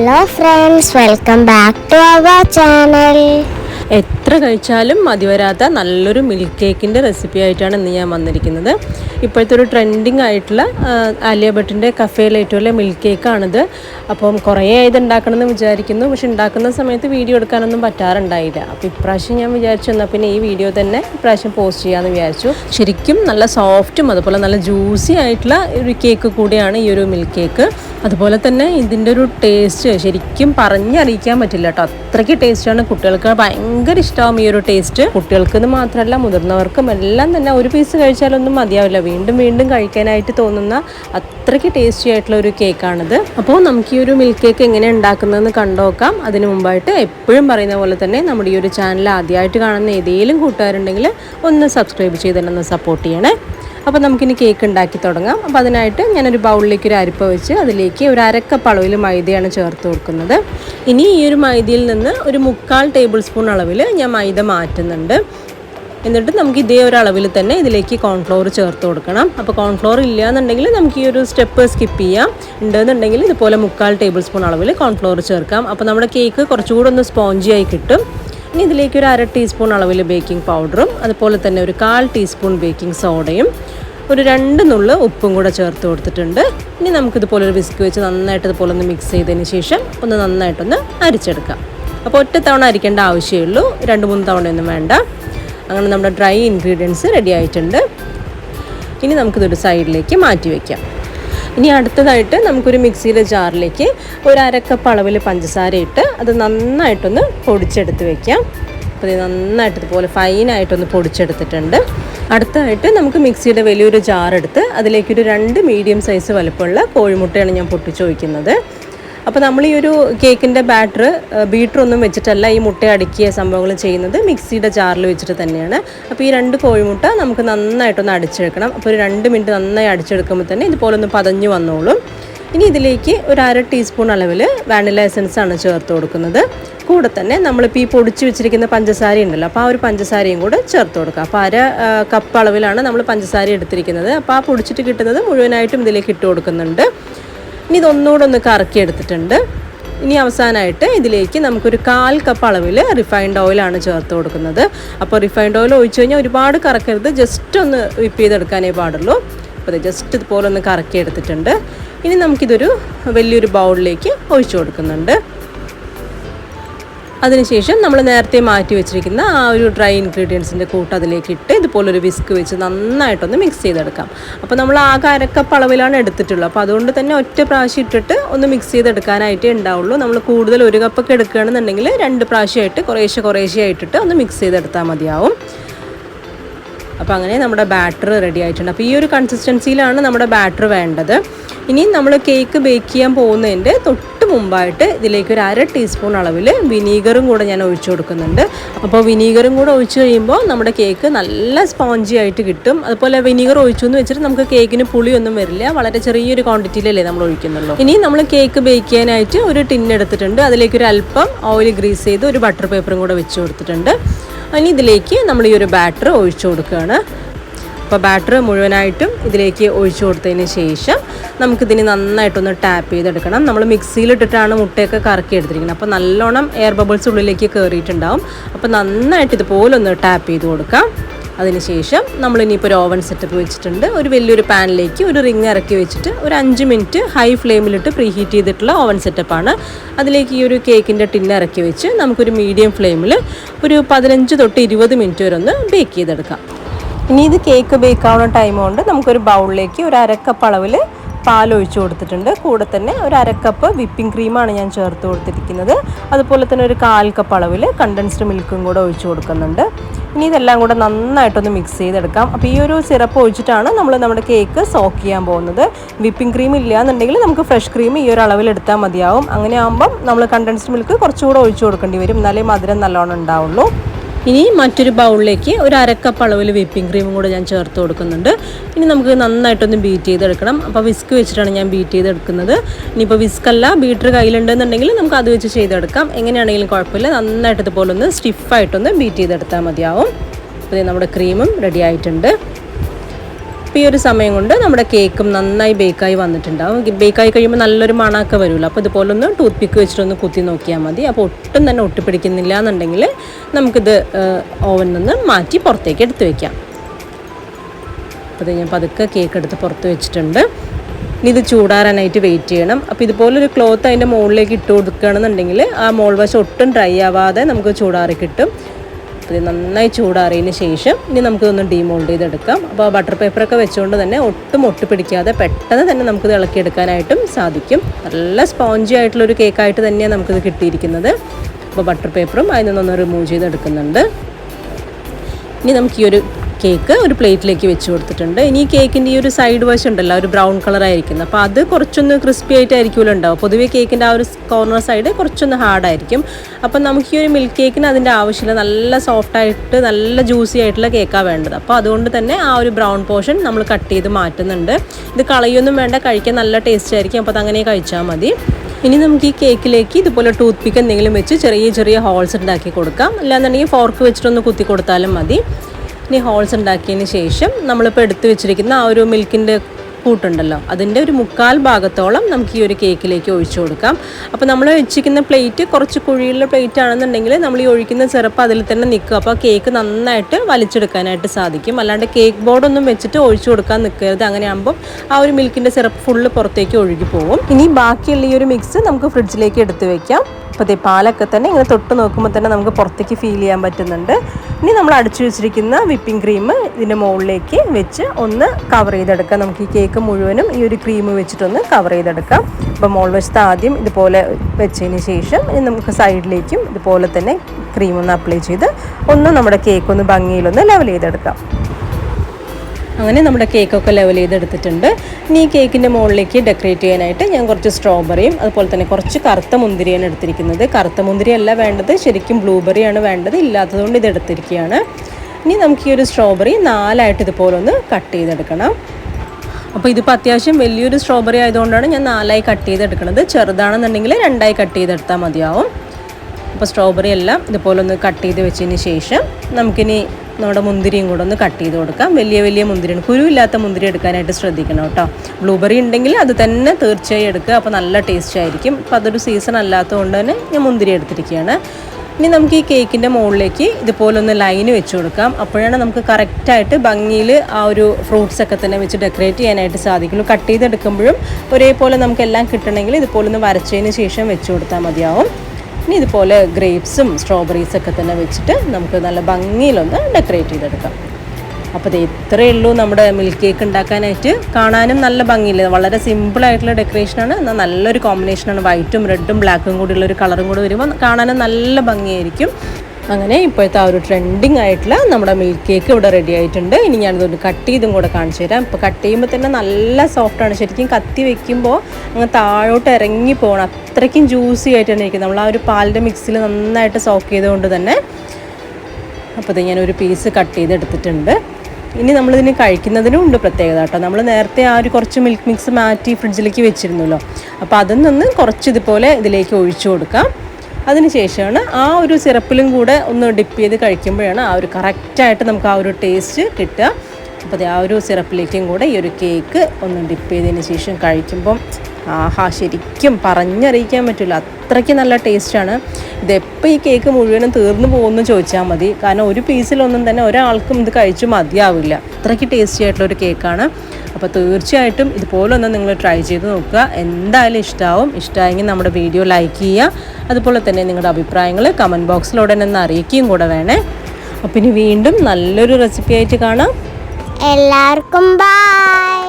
Hello friends welcome back to our channel എത്ര കഴിച്ചാലും മതി വരാത്ത നല്ലൊരു മിൽക്ക് കേക്കിന്റെ റെസിപ്പി ആയിട്ടാണ് ഇന്ന് ഞാൻ വന്നിരിക്കുന്നത്. ഇപ്പോഴത്തെ ഒരു ട്രെൻഡിങ് ആയിട്ടുള്ള ആലിയ ഭട്ടിന്റെ കഫേയിലെ ഏറ്റവും വലിയ മിൽക്ക് കേക്കാണിത് അപ്പം കുറേ ഇത് ഉണ്ടാക്കണമെന്ന് വിചാരിക്കുന്നു. പക്ഷെ ഉണ്ടാക്കുന്ന സമയത്ത് വീഡിയോ എടുക്കാനൊന്നും പറ്റാറുണ്ടായില്ല. അപ്പോൾ ഇപ്രാവശ്യം ഞാൻ വിചാരിച്ചു എന്നാൽ പിന്നെ ഈ വീഡിയോ തന്നെ ഇപ്രാവശ്യം പോസ്റ്റ് ചെയ്യാമെന്ന് വിചാരിച്ചു. ശരിക്കും നല്ല സോഫ്റ്റും അതുപോലെ നല്ല ജ്യൂസി ആയിട്ടുള്ള ഒരു കേക്ക് കൂടിയാണ് ഈ ഒരു മിൽക്ക് കേക്ക് അതുപോലെ തന്നെ ഇതിന്റെ ഒരു ടേസ്റ്റ് ശരിക്കും പറഞ്ഞറിയിക്കാൻ പറ്റില്ല കേട്ടോ. അത്രയ്ക്ക് ടേസ്റ്റാണ് കുട്ടികൾക്ക് ഭയങ്കര ഇഷ്ടമാവും ഈ ഒരു ടേസ്റ്റ് കുട്ടികൾക്ക് എന്ന് മാത്രമല്ല മുതിർന്നവർക്കും എല്ലാം തന്നെ ഒരു പീസ് കഴിച്ചാലൊന്നും മതിയാവില്ല. വീണ്ടും വീണ്ടും കഴിക്കാനായിട്ട് തോന്നുന്ന അത്രയ്ക്ക് ടേസ്റ്റി ആയിട്ടുള്ള ഒരു കേക്കാണിത് അപ്പോൾ നമുക്ക് ഈ ഒരു മിൽക്ക് കേക്ക് എങ്ങനെ ഉണ്ടാക്കുന്നതെന്ന് കണ്ടുനോക്കാം അതിന് മുമ്പായിട്ട് എപ്പോഴും പറയുന്ന പോലെ തന്നെ നമ്മുടെ ഈ ഒരു ചാനൽ ആദ്യമായിട്ട് കാണുന്ന ഏതെങ്കിലും കൂട്ടുകാരുണ്ടെങ്കിൽ ഒന്ന് സബ്സ്ക്രൈബ് ചെയ്തിട്ടൊന്ന് സപ്പോർട്ട് ചെയ്യണേ. അപ്പോൾ നമുക്കിനി കേക്ക് ഉണ്ടാക്കി തുടങ്ങാം. അപ്പോൾ അതിനായിട്ട് ഞാനൊരു ബൗളിലേക്ക് ഒരു അരിപ്പ വെച്ച് അതിലേക്ക് ഒരു അരക്കപ്പ് അളവിൽ മൈദയാണ് ചേർത്ത് കൊടുക്കുന്നത്. ഇനി ഈ ഒരു മൈദയിൽ നിന്ന് ഒരു മുക്കാൽ ടേബിൾ സ്പൂൺ അളവിൽ ഞാൻ മൈദ മാറ്റുന്നുണ്ട്. എന്നിട്ട് നമുക്ക് ഇതേ ഒരു അളവിൽ തന്നെ ഇതിലേക്ക് കോൺഫ്ലോർ ചേർത്ത് കൊടുക്കണം. അപ്പോൾ കോൺഫ്ലോർ ഇല്ല എന്നുണ്ടെങ്കിൽ നമുക്ക് ഈ ഒരു സ്റ്റെപ്പ് സ്കിപ്പ് ചെയ്യാം. ഉണ്ടെന്നുണ്ടെങ്കിൽ ഇതുപോലെ മുക്കാൽ ടേബിൾ സ്പൂൺ അളവിൽ കോൺഫ്ലോർ ചേർക്കാം. അപ്പോൾ നമ്മുടെ കേക്ക് കുറച്ചുകൂടെ ഒന്ന് സ്പോഞ്ചി ആയി കിട്ടും. ഇനി ഇതിലേക്ക് ഒരു അര ടീസ്പൂൺ അളവിൽ ബേക്കിംഗ് പൗഡറും അതുപോലെ തന്നെ ഒരു കാൽ ടീസ്പൂൺ ബേക്കിംഗ് സോഡയും ഒരു രണ്ട് നുള്ള് ഉപ്പും കൂടെ ചേർത്ത് കൊടുത്തിട്ടുണ്ട്. ഇനി നമുക്കിതുപോലെ ഒരു വിസ്ക് വെച്ച് നന്നായിട്ട് ഇതുപോലെ ഒന്ന് മിക്സ് ചെയ്തതിന് ശേഷം ഒന്ന് നന്നായിട്ടൊന്ന് അരിച്ചെടുക്കാം. അപ്പോൾ ഒറ്റ തവണ അരിക്കേണ്ട ആവശ്യമുള്ളൂ രണ്ട് മൂന്ന് തവണയൊന്നും വേണ്ട. അങ്ങനെ നമ്മുടെ ഡ്രൈ ഇൻഗ്രീഡിയൻസ് റെഡി ആയിട്ടുണ്ട്. ഇനി നമുക്കിതൊരു സൈഡിലേക്ക് മാറ്റി വയ്ക്കാം ഇനി അടുത്തതായിട്ട് നമുക്കൊരു മിക്സിയിലെ ജാറിലേക്ക് ഒരു അരക്കപ്പ് അളവിൽ പഞ്ചസാര ഇട്ട് അത് നന്നായിട്ടൊന്ന് പൊടിച്ചെടുത്ത് വെക്കാം. അപ്പോൾ ഇത് നന്നായിട്ട് ഇതുപോലെ ഫൈനായിട്ടൊന്ന് പൊടിച്ചെടുത്തിട്ടുണ്ട്. അടുത്തായിട്ട് നമുക്ക് മിക്സിയുടെ വലിയൊരു ജാർ എടുത്ത് അതിലേക്കൊരു രണ്ട് മീഡിയം സൈസ് വലുപ്പമുള്ള കോഴിമുട്ടയാണ് ഞാൻ പൊട്ടിച്ചു വയ്ക്കുന്നത് അപ്പോൾ നമ്മൾ ഈ ഒരു കേക്കിന്റെ ബാറ്റർ ഒന്നും വെച്ചിട്ടല്ല ഈ മുട്ട അടുക്കിയ സംഭവങ്ങൾ ചെയ്യുന്നത്. മിക്സിയുടെ ജാറിൽ വെച്ചിട്ട് തന്നെയാണ്. അപ്പോൾ ഈ രണ്ട് കോഴിമുട്ട നമുക്ക് നന്നായിട്ടൊന്ന് അടിച്ചെടുക്കണം. അപ്പോൾ ഒരു രണ്ട് മിനിറ്റ് നന്നായി അടിച്ചെടുക്കുമ്പോൾ തന്നെ ഇതുപോലെ ഒന്ന് പതഞ്ഞു വന്നോളും. ഇനി ഇതിലേക്ക് ഒരു അര ടീസ്പൂൺ അളവിൽ വാനില എസൻസ് ആണ് ചേർത്ത് കൊടുക്കുന്നത്. കൂടെ തന്നെ നമ്മളിപ്പോൾ ഈ പൊടിച്ച് വെച്ചിരിക്കുന്ന പഞ്ചസാര ഉണ്ടല്ലോ അപ്പോൾ ആ ഒരു പഞ്ചസാരയും കൂടെ ചേർത്ത് കൊടുക്കുക അപ്പോൾ അര കപ്പ് അളവിലാണ് നമ്മൾ പഞ്ചസാര എടുത്തിരിക്കുന്നത്. അപ്പോൾ ആ പൊടിച്ചിട്ട് കിട്ടുന്നത് മുഴുവനായിട്ടും ഇതിലേക്ക് ഇട്ട് കൊടുക്കുന്നുണ്ട്. ഇനി ഇതൊന്നുകൂടെ ഒന്ന് കറക്കി എടുത്തിട്ടുണ്ട് ഇനി അവസാനമായിട്ട് ഇതിലേക്ക് നമുക്കൊരു കാൽ കപ്പ് അളവിൽ റിഫൈൻഡ് ഓയിലാണ് ചേർത്ത് കൊടുക്കുന്നത്. അപ്പോൾ റിഫൈൻഡ് ഓയിൽ ഒഴിച്ചു കഴിഞ്ഞാൽ ഒരുപാട് കറക്കരുത്. ജസ്റ്റ് ഒന്ന് വിപ്പ് ചെയ്തെടുക്കാനേ പാടുള്ളൂ. അപ്പോൾ ജസ്റ്റ് ഇതുപോലെ ഒന്ന് കറക്കി എടുത്തിട്ടുണ്ട് ഇനി നമുക്കിതൊരു വലിയൊരു ബൗളിലേക്ക് ഒഴിച്ചു കൊടുക്കുന്നുണ്ട്. അതിനുശേഷം നമ്മൾ നേരത്തെ മാറ്റി വെച്ചിരിക്കുന്ന ആ ഒരു ഡ്രൈ ഇൻഗ്രീഡിയൻസിന്റെ കൂട്ട് അതിലേക്ക് ഇട്ട് ഇതുപോലൊരു വിസ്ക് വെച്ച് നന്നായിട്ടൊന്ന് മിക്സ് ചെയ്തെടുക്കാം. അപ്പോൾ നമ്മൾ ആ അരക്കപ്പ് അളവിലാണ് എടുത്തിട്ടുള്ളത്. അപ്പോൾ അതുകൊണ്ട് തന്നെ ഒറ്റ പ്രാവശ്യം ഇട്ടിട്ട് ഒന്ന് മിക്സ് ചെയ്തെടുക്കാനായിട്ടേ ഉണ്ടാവുള്ളൂ. നമ്മൾ കൂടുതൽ ഒരു കപ്പൊക്കെ എടുക്കുകയാണെന്നുണ്ടെങ്കിൽ രണ്ട് പ്രാവശ്യമായിട്ട് കുറേശ്ശെ കുറേശ്ശെ ആയിട്ടിട്ട് ഒന്ന് മിക്സ് ചെയ്തെടുത്താൽ മതിയാവും. അപ്പോൾ അങ്ങനെ നമ്മുടെ ബാറ്റർ റെഡി ആയിട്ടുണ്ട്. അപ്പോൾ ഈ ഒരു കൺസിസ്റ്റൻസിയിലാണ് നമ്മുടെ ബാറ്റർ വേണ്ടത്. ഇനി നമ്മൾ കേക്ക് ബേക്ക് ചെയ്യാൻ പോകുന്നതിന്റെ തൊട്ട് മുമ്പായിട്ട് ഇതിലേക്ക് ഒരു അര ടീസ്പൂൺ അളവിൽ വിനീഗറും കൂടെ ഞാൻ ഒഴിച്ചു കൊടുക്കുന്നുണ്ട്. അപ്പോൾ വിനീഗറും കൂടെ ഒഴിച്ചു കഴിയുമ്പോൾ നമ്മുടെ കേക്ക് നല്ല സ്പോഞ്ചി ആയിട്ട് കിട്ടും. അതുപോലെ വിനീഗർ ഒഴിച്ചു എന്ന് വെച്ചിട്ട് നമുക്ക് കേക്കിന് പുളിയൊന്നും വരില്ല. വളരെ ചെറിയൊരു ക്വാണ്ടിറ്റിയിലല്ലേ നമ്മൾ ഒഴിക്കുന്നുള്ളൂ. ഇനി നമ്മൾ കേക്ക് ബേക്ക് ചെയ്യാനായിട്ട് ഒരു ടിൻ എടുത്തിട്ടുണ്ട്. അതിലേക്ക് ഒരു അല്പം ഓയിൽ ഗ്രീസ് ചെയ്ത് ഒരു ബട്ടർ പേപ്പറും കൂടെ വെച്ച് കൊടുത്തിട്ടുണ്ട്. ഇനി ഇതിലേക്ക് നമ്മൾ ഈ ഒരു ബാറ്റർ ഒഴിച്ചു കൊടുക്കുകയാണ്. അപ്പോൾ ബാറ്റർ മുഴുവനായിട്ടും ഇതിലേക്ക് ഒഴിച്ചു കൊടുത്തതിന് ശേഷം നമുക്കിതിന് നന്നായിട്ടൊന്ന് ടാപ്പ് ചെയ്തെടുക്കണം. നമ്മൾ മിക്സിയിലിട്ടിട്ടാണ് മുട്ടയൊക്കെ കറക്കി എടുത്തിരിക്കുന്നത്. അപ്പോൾ നല്ലോണം എയർ ബബിൾസ് ഉള്ളിലേക്ക് കയറിയിട്ടുണ്ടാവും അപ്പോൾ നന്നായിട്ട് ഇതുപോലെ ഒന്ന് ടാപ്പ് ചെയ്ത് കൊടുക്കാം. അതിനുശേഷം നമ്മൾ ഇനിയിപ്പോൾ ഒരു ഓവൻ സെറ്റപ്പ് വെച്ചിട്ടുണ്ട്. ഒരു വലിയൊരു പാനിലേക്ക് ഒരു റിങ് ഇറക്കി വെച്ചിട്ട് ഒരു അഞ്ച് മിനിറ്റ് ഹൈ ഫ്ലെയിമിലിട്ട് പ്രീ ഹീറ്റ് ചെയ്തിട്ടുള്ള ഓവൻ സെറ്റപ്പാണ് അതിലേക്ക് ഈ ഒരു കേക്കിന്റെ ടിൻ ഇറക്കി വെച്ച് നമുക്കൊരു മീഡിയം ഫ്ലെയിമിൽ ഒരു പതിനഞ്ച് തൊട്ട് ഇരുപത് മിനിറ്റ് വരെ ഒന്ന് ബേക്ക് ചെയ്തെടുക്കാം. ഇനി ഇത് കേക്ക് ബേക്ക് ആവുന്ന ടൈം കൊണ്ട് നമുക്കൊരു ബൗളിലേക്ക് ഒരു അരക്കപ്പ് അളവിൽ പാൽ ഒഴിച്ചു കൊടുത്തിട്ടുണ്ട്. കൂടെ തന്നെ ഒരു അരക്കപ്പ് വിപ്പിംഗ് ക്രീമാണ് ഞാൻ ചേർത്ത് കൊടുത്തിരിക്കുന്നത്. അതുപോലെ തന്നെ ഒരു കാൽ കപ്പ് അളവിൽ കണ്ടൻസ്ഡ് മിൽക്കും കൂടെ ഒഴിച്ചു കൊടുക്കുന്നുണ്ട്. ഇനി ഇതെല്ലാം കൂടെ നന്നായിട്ടൊന്ന് മിക്സ് ചെയ്തെടുക്കാം. അപ്പോൾ ഈ ഒരു സിറപ്പ് ഒഴിച്ചിട്ടാണ് നമ്മൾ നമ്മുടെ കേക്ക് സോക്ക് ചെയ്യാൻ പോകുന്നത്. വിപ്പിംഗ് ക്രീം ഇല്ല എന്നുണ്ടെങ്കിൽ നമുക്ക് ഫ്രഷ് ക്രീം ഈ ഒരു അളവിൽ എടുത്താൽ മതിയാവും. അങ്ങനെ ആകുമ്പം നമ്മൾ കണ്ടൻസ്ഡ് മിൽക്ക് കുറച്ചുകൂടെ ഒഴിച്ചു കൊടുക്കേണ്ടി വരും. എന്നാലേ മധുരം നല്ലോണം ഉണ്ടാവുള്ളൂ. ഇനി മറ്റൊരു ബൗളിലേക്ക് ഒരു അരക്കപ്പ് അളവിൽ വിപ്പിംഗ് ക്രീമും കൂടെ ഞാൻ ചേർത്ത് കൊടുക്കുന്നുണ്ട്. ഇനി നമുക്ക് നന്നായിട്ടൊന്ന് ബീറ്റ് ചെയ്തെടുക്കണം. അപ്പോൾ വിസ്ക് വെച്ചിട്ടാണ് ഞാൻ ബീറ്റ് ചെയ്തെടുക്കുന്നത്. ഇനിയിപ്പോൾ വിസ്ക് അല്ല ബീറ്റർ കയ്യിലുണ്ടെന്നുണ്ടെങ്കിൽ നമുക്ക് അത് വെച്ച് ചെയ്തെടുക്കാം. എങ്ങനെയാണെങ്കിലും കുഴപ്പമില്ല. നന്നായിട്ട് ഇതുപോലെ ഒന്ന് സ്റ്റിഫായിട്ടൊന്ന് ബീറ്റ് ചെയ്തെടുത്താൽ മതിയാവും. അപ്പോൾ നമ്മുടെ ക്രീമും റെഡി ആയിട്ടുണ്ട്. ഈ ഒരു സമയം കൊണ്ട് നമ്മുടെ കേക്കും നന്നായി ബേക്കായി വന്നിട്ടുണ്ടാവും. ബേക്കായി കഴിയുമ്പോൾ നല്ലൊരു മണമൊക്കെ വരുമല്ലോ അപ്പോൾ ഇതുപോലെ ഒന്ന് ടൂത്ത് പിക്ക് വെച്ചിട്ടൊന്ന് കുത്തി നോക്കിയാൽ മതി. അപ്പോൾ ഒട്ടും തന്നെ ഒട്ടിപ്പിടിക്കുന്നില്ല എന്നുണ്ടെങ്കിൽ നമുക്കിത് ഓവനിൽ നിന്ന് മാറ്റി പുറത്തേക്ക് എടുത്ത് വെക്കാം. അപ്പോൾ ഞാൻ പതുക്കെ കേക്ക് എടുത്ത് പുറത്ത് വെച്ചിട്ടുണ്ട്. ഇനി ഇത് ചൂടാറാനായിട്ട് വെയിറ്റ് ചെയ്യണം. അപ്പോൾ ഇതുപോലൊരു ക്ലോത്ത് അതിന്റെ മുകളിലേക്ക് ഇട്ട് കൊടുക്കുകയാണെന്നുണ്ടെങ്കിൽ ആ മോൾ വശം ഒട്ടും ഡ്രൈ ആവാതെ നമുക്ക് ചൂടാറി കിട്ടും. ഇത് നന്നായി ചൂടാറിയതിന് ശേഷം ഇനി നമുക്കിതൊന്ന് ഡീമോൾഡ് ചെയ്തെടുക്കാം. അപ്പോൾ ബട്ടർ പേപ്പറൊക്കെ വെച്ചുകൊണ്ട് തന്നെ ഒട്ടും ഒട്ടി പിടിക്കാതെ പെട്ടെന്ന് തന്നെ നമുക്കിത് ഇളക്കിയെടുക്കാനായിട്ടും സാധിക്കും. നല്ല സ്പോഞ്ചി ആയിട്ടുള്ളൊരു കേക്കായിട്ട് തന്നെയാണ് നമുക്കിത് കിട്ടിയിരിക്കുന്നത്. അപ്പോൾ ബട്ടർ പേപ്പറും അതിൽ നിന്നൊന്ന് റിമൂവ് ചെയ്തെടുക്കുന്നുണ്ട്. ഇനി നമുക്ക് ഈ ഒരു കേക്ക് ഒരു പ്ലേറ്റിലേക്ക് വെച്ച് കൊടുത്തിട്ടുണ്ട്. ഇനി ഈ കേക്കിന്റെ ഈ ഒരു സൈഡ് വശം ഉണ്ടല്ലോ ഒരു ബ്രൗൺ കളർ ആയിരിക്കുന്നത് അപ്പോൾ അത് കുറച്ചൊന്ന് ക്രിസ്പി ആയിട്ടായിരിക്കുമല്ലോ ഉണ്ടാവും പൊതുവേ കേക്കിന്റെ ആ ഒരു കോർണർ സൈഡ് കുറച്ചൊന്ന് ഹാർഡായിരിക്കും അപ്പം നമുക്ക് ഈ ഒരു മിൽക്ക് കേക്കിന് അതിന്റെ ആവശ്യമില്ല. നല്ല സോഫ്റ്റ് ആയിട്ട് നല്ല ജ്യൂസി ആയിട്ടുള്ള കേക്കാണ് വേണ്ടത്. അപ്പോൾ അതുകൊണ്ട് തന്നെ ആ ഒരു ബ്രൗൺ പോർഷൻ നമ്മൾ കട്ട് ചെയ്ത് മാറ്റുന്നുണ്ട്. ഇത് കളയൊന്നും വേണ്ട കഴിക്കാൻ നല്ല ടേസ്റ്റ് ആയിരിക്കും. അപ്പോൾ അങ്ങനെ കഴിച്ചാൽ മതി. ഇനി നമുക്ക് ഈ കേക്കിലേക്ക് ഇതുപോലെ ടൂത്ത് പിക്ക് എന്തെങ്കിലും വെച്ച് ചെറിയ ചെറിയ ഹോൾസ് ഉണ്ടാക്കി കൊടുക്കാം. അല്ലാന്നുണ്ടെങ്കിൽ ഫോർക്ക് വെച്ചിട്ടൊന്ന് കുത്തി കൊടുത്താലും മതി. ഇനി ഹോൾസ് ഉണ്ടാക്കിയതിന് ശേഷം നമ്മളിപ്പോൾ എടുത്തു വെച്ചിരിക്കുന്ന ആ ഒരു മിൽക്കിന്റെ കൂട്ടുണ്ടല്ലോ അതിന്റെ ഒരു മുക്കാൽ ഭാഗത്തോളം നമുക്ക് ഈ ഒരു കേക്കിലേക്ക് ഒഴിച്ചു കൊടുക്കാം. അപ്പോൾ നമ്മൾ വെച്ചിരിക്കുന്ന പ്ലേറ്റ് കുറച്ച് കുഴിയുള്ള പ്ലേറ്റ് ആണെന്നുണ്ടെങ്കിൽ നമ്മൾ ഈ ഒഴിക്കുന്ന ചെറുപ്പ് അതിൽ തന്നെ നിൽക്കും. അപ്പോൾ കേക്ക് നന്നായിട്ട് വലിച്ചെടുക്കാനായിട്ട് സാധിക്കും. അല്ലാണ്ട് കേക്ക് ബോർഡൊന്നും വെച്ചിട്ട് ഒഴിച്ചു കൊടുക്കാൻ നിൽക്കരുത്. അങ്ങനെയാകുമ്പോൾ ആ ഒരു മിൽക്കിന്റെ സിറപ്പ് ഫുള്ള് പുറത്തേക്ക് ഒഴുകി പോകും ഇനി ബാക്കിയുള്ള ഈ ഒരു മിക്സ് നമുക്ക് ഫ്രിഡ്ജിലേക്ക് എടുത്ത് വെക്കാം. അപ്പോൾ ദേ പാലൊക്കെ തന്നെ ഇങ്ങനെ തൊട്ട് നോക്കുമ്പോൾ തന്നെ നമുക്ക് പുറത്തേക്ക് ഫീൽ ചെയ്യാൻ പറ്റുന്നുണ്ട്. ഇനി നമ്മൾ അടിച്ചു വെച്ചിരിക്കുന്ന വിപ്പിംഗ് ക്രീം ഇതിന്റെ മുകളിലേക്ക് വെച്ച് ഒന്ന് കവർ ചെയ്തെടുക്കാം. നമുക്ക് ഈ കേക്ക് മുഴുവനും ഈ ഒരു ക്രീം വെച്ചിട്ടൊന്ന് കവർ ചെയ്തെടുക്കാം. അപ്പോൾ മോൾ വശത്ത് ആദ്യം ഇതുപോലെ വെച്ചതിന് ശേഷം ഇനി നമുക്ക് സൈഡിലേക്കും ഇതുപോലെ തന്നെ ക്രീം ഒന്ന് അപ്ലൈ ചെയ്ത് ഒന്ന് നമ്മുടെ കേക്ക് ഒന്ന് ഭംഗിയിലൊന്ന് ലെവൽ ചെയ്തെടുക്കാം. അങ്ങനെ നമ്മുടെ കേക്കൊക്കെ ലെവൽ ചെയ്തെടുത്തിട്ടുണ്ട്. ഇനി ഈ കേക്കിന്റെ മുകളിലേക്ക് ഡെക്കറേറ്റ് ചെയ്യാനായിട്ട് ഞാൻ കുറച്ച് സ്ട്രോബെറിയും അതുപോലെ തന്നെ കുറച്ച് കറുത്ത മുന്തിരിയാണ് എടുത്തിരിക്കുന്നത്. കറുത്ത മുന്തിരി അല്ല വേണ്ടത് ശരിക്കും ബ്ലൂബെറിയാണ് വേണ്ടത്. ഇല്ലാത്തതുകൊണ്ട് ഇത് എടുത്തിരിക്കുകയാണ്. ഇനി നമുക്ക് ഈ ഒരു സ്ട്രോബെറി നാലായിട്ട് ഇതുപോലെ ഒന്ന് കട്ട് ചെയ്തെടുക്കണം. അപ്പോൾ ഇതിപ്പോൾ അത്യാവശ്യം വലിയൊരു സ്ട്രോബെറി ആയതുകൊണ്ടാണ് ഞാൻ നാലായി കട്ട് ചെയ്തെടുക്കുന്നത് ചെറുതാണെന്നുണ്ടെങ്കിൽ രണ്ടായി കട്ട് ചെയ്തെടുത്താൽ മതിയാവും. അപ്പോൾ സ്ട്രോബെറി എല്ലാം ഇതുപോലെ ഒന്ന് കട്ട് ചെയ്ത് വെച്ചതിന് ശേഷം നമുക്കിനി നമ്മുടെ മുന്തിരിയും കൂടെ ഒന്ന് കട്ട് ചെയ്ത് കൊടുക്കാം. വലിയ വലിയ മുന്തിരിയാണ്. കുരുവില്ലാത്ത മുന്തിരി എടുക്കാനായിട്ട് ശ്രദ്ധിക്കണം കേട്ടോ. ബ്ലൂബെറി ഉണ്ടെങ്കിൽ അത് തന്നെ തീർച്ചയായും എടുക്കുക. അപ്പോൾ നല്ല ടേസ്റ്റ് ആയിരിക്കും. അപ്പോൾ അതൊരു സീസൺ അല്ലാത്തതുകൊണ്ട് തന്നെ ഞാൻ മുന്തിരി എടുത്തിരിക്കുകയാണ്. ഇനി നമുക്ക് ഈ കേക്കിന്റെ മുകളിലേക്ക് ഇതുപോലൊന്ന് ലൈന് വെച്ച് കൊടുക്കാം. അപ്പോഴാണ് നമുക്ക് കറക്റ്റായിട്ട് ഭംഗിയിൽ ആ ഒരു ഫ്രൂട്ട്സ് ഒക്കെ തന്നെ വെച്ച് ഡെക്കറേറ്റ് ചെയ്യാനായിട്ട് സാധിക്കുള്ളൂ. കട്ട് ചെയ്തെടുക്കുമ്പോഴും ഒരേപോലെ നമുക്ക് എല്ലാം കിട്ടണമെങ്കിൽ ഇതുപോലൊന്ന് വരച്ചതിന് ശേഷം വെച്ച് കൊടുത്താൽ മതിയാവും. ഇനി ഇതുപോലെ ഗ്രേപ്സും സ്ട്രോബെറീസൊക്കെ തന്നെ വെച്ചിട്ട് നമുക്ക് നല്ല ഭംഗിയിലൊന്ന് ഡെക്കറേറ്റ് ചെയ്തെടുക്കാം. അപ്പോൾ ഇത് ഇത്രയേ ഉള്ളൂ നമ്മുടെ മിൽക്ക് കേക്ക് ഉണ്ടാക്കാനായിട്ട് കാണാനും നല്ല ഭംഗിയില്ല? വളരെ സിമ്പിളായിട്ടുള്ള ഡെക്കറേഷനാണ് എന്നാൽ നല്ലൊരു കോമ്പിനേഷനാണ് വൈറ്റും റെഡും ബ്ലാക്കും കൂടിയുള്ള ഒരു കളറും കൂടി വരുമ്പോൾ കാണാനും നല്ല ഭംഗിയായിരിക്കും. അങ്ങനെ ഇപ്പോഴത്തെ ആ ഒരു ട്രെൻഡിങ് ആയിട്ടുള്ള നമ്മുടെ മിൽക്ക് കേക്ക് ഇവിടെ റെഡി ആയിട്ടുണ്ട്. ഇനി ഞാനിതൊന്ന് കട്ട് ചെയ്തും കൂടെ കാണിച്ചു തരാം. ഇപ്പോൾ കട്ട് ചെയ്യുമ്പോൾ തന്നെ നല്ല സോഫ്റ്റാണ് ശരിക്കും കത്തി വെക്കുമ്പോൾ അങ്ങ് താഴോട്ട് ഇറങ്ങി പോകണം. അത്രയ്ക്കും ജ്യൂസി ആയിട്ടാണ് ഇരിക്കുന്നത്. നമ്മൾ ആ ഒരു പാലിന്റെ മിക്സിൽ നന്നായിട്ട് സോക്ക് ചെയ്തുകൊണ്ട് തന്നെ അപ്പോൾ ഇത് ഞാനൊരു പീസ് കട്ട് ചെയ്തെടുത്തിട്ടുണ്ട്. ഇനി നമ്മളിതിന് കഴിക്കുന്നതിനും ഉണ്ട് പ്രത്യേകത കേട്ടോ. നമ്മൾ നേരത്തെ ആ ഒരു കുറച്ച് മിൽക്ക് മിക്സ് മാറ്റി ഫ്രിഡ്ജിലേക്ക് വെച്ചിരുന്നല്ലോ. അപ്പോൾ അതിൽ നിന്ന് കുറച്ച് ഇതുപോലെ ഇതിലേക്ക് ഒഴിച്ചു കൊടുക്കാം. അതിനുശേഷമാണ് ആ ഒരു സിറപ്പിലും കൂടെ ഒന്ന് ഡിപ്പ് ചെയ്ത് കഴിക്കുമ്പോഴാണ് ആ ഒരു കറക്റ്റായിട്ട് നമുക്ക് ആ ഒരു ടേസ്റ്റ് കിട്ടുക. അപ്പോൾ ആ ഒരു സിറപ്പിലേക്കും കൂടെ ഈ ഒരു കേക്ക് ഒന്ന് ഡിപ്പ് ചെയ്തതിന് ശേഷം കഴിക്കുമ്പം ആഹാ ശരിക്കും പറഞ്ഞറിയിക്കാൻ പറ്റില്ല. അത്രയ്ക്ക് നല്ല ടേസ്റ്റാണ് ഇതെപ്പോൾ ഈ കേക്ക് മുഴുവനും തീർന്നു പോകുമെന്ന് ചോദിച്ചാൽ മതി. കാരണം ഒരു പീസിലൊന്നും തന്നെ ഒരാൾക്കും ഇത് കഴിച്ചു മതിയാവില്ല. അത്രയ്ക്ക് ടേസ്റ്റി ആയിട്ടുള്ള ഒരു കേക്കാണ് അപ്പോൾ തീർച്ചയായിട്ടും ഇതുപോലെ ഒന്ന് നിങ്ങൾ ട്രൈ ചെയ്ത് നോക്കുക. എന്തായാലും ഇഷ്ടമാവും ഇഷ്ടമായെങ്കിൽ നമ്മുടെ വീഡിയോ ലൈക്ക് ചെയ്യുക. അതുപോലെ തന്നെ നിങ്ങളുടെ അഭിപ്രായങ്ങൾ കമന്റ് ബോക്സിലൂടെ ഒന്ന് അറിയിക്കുകയും കൂടെ വേണേ. അപ്പം ഇനി വീണ്ടും നല്ലൊരു റെസിപ്പി ആയിട്ട് കാണാം. എല്ലാവർക്കും ബൈ